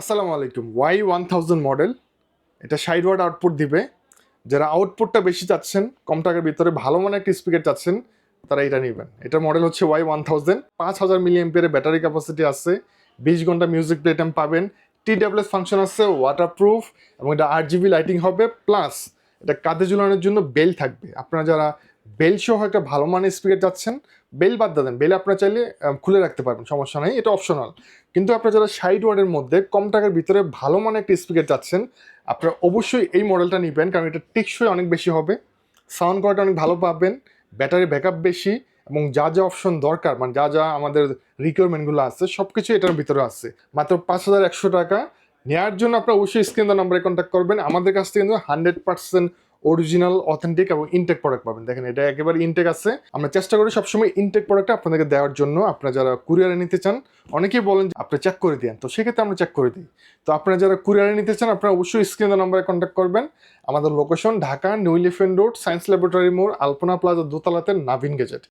আসসালামু আলাইকুম। Y one thousand model এটা সাইড ওয়ার্ড আউটপুট দিবে। যারা আউটপুটটা বেশি চাচ্ছেন, কম টাকার ভিতরে ভালো মানের একটা স্পিকার চাচ্ছেন, তারা এটা নেবেন। এটা মডেল হচ্ছে ওয়াই ওয়ান থাউজেন্ড পাঁচ হাজার মিলি এম্পিয়ারের ব্যাটারি ক্যাপাসিটি আছে। বিশ ঘণ্টা মিউজিক প্লে টাইম পাবেন টি ডাব্লিউএস ফাংশন আছে ওয়াটারপ্রুফ এবং এটা আট জিবি লাইটিং হবে প্লাস এটা কাঁধে ঝুলানোর জন্য বেল থাকবে। আপনারা যারা বেল সহ একটা ভালো মানের স্পিকার যাচ্ছেন, বেল বাদ দেন, বেল আপনারা চাইলে খুলে রাখতে পারবেন, সমস্যা নেই, এটা অপশনাল কিন্তু আপনারা যারা ষাট ওয়ার্ডের মধ্যে কম টাকার ভিতরে ভালো মানের একটা স্পিকার চাচ্ছেন আপনারা অবশ্যই এই মডেলটা নেবেন, কারণ এটা টেকসই অনেক বেশি হবে। সাউন্ড কোয়ালিটি অনেক ভালো পাবেন ব্যাটারি ব্যাকআপ বেশি, এবং যা যা অপশন দরকার মানে যা যা আমাদের রিকোয়ারমেন্টগুলো আছে সব কিছু এটার ভিতরে আছে। মাত্র পাঁচ হাজার একশো টাকা নেওয়ার জন্য আপনারা অবশ্যই স্ক্রিন নাম্বারে কন্ট্যাক্ট করবেন। আমাদের কাছ থেকে কিন্তু হান্ড্রেড পার্সেন্ট অরিজিনাল অথেন্টিক এবং ইনটেক প্রোডাক্ট পাবেন। দেখেন, এটা একেবারে ইনটেক আছে। আমরা চেষ্টা করি সবসময় ইনটেক প্রোডাক্ট আপনাদেরকে দেওয়ার জন্য। আপনারা যারা কুরিয়ারে নিতে চান, অনেকেই বলেন যে আপনি চেক করে দেন তো সেক্ষেত্রে আমরা চেক করে দিই। তো আপনারা যারা কুরিয়ারে নিতে চান, আপনারা অবশ্যই স্ক্রিন নাম্বারে কন্ট্যাক্ট করবেন। আমাদের location Dhaka, new elephant road science laboratory মোড়, আলপনা প্লাজা দোতলাতে নাভিন গেজেট।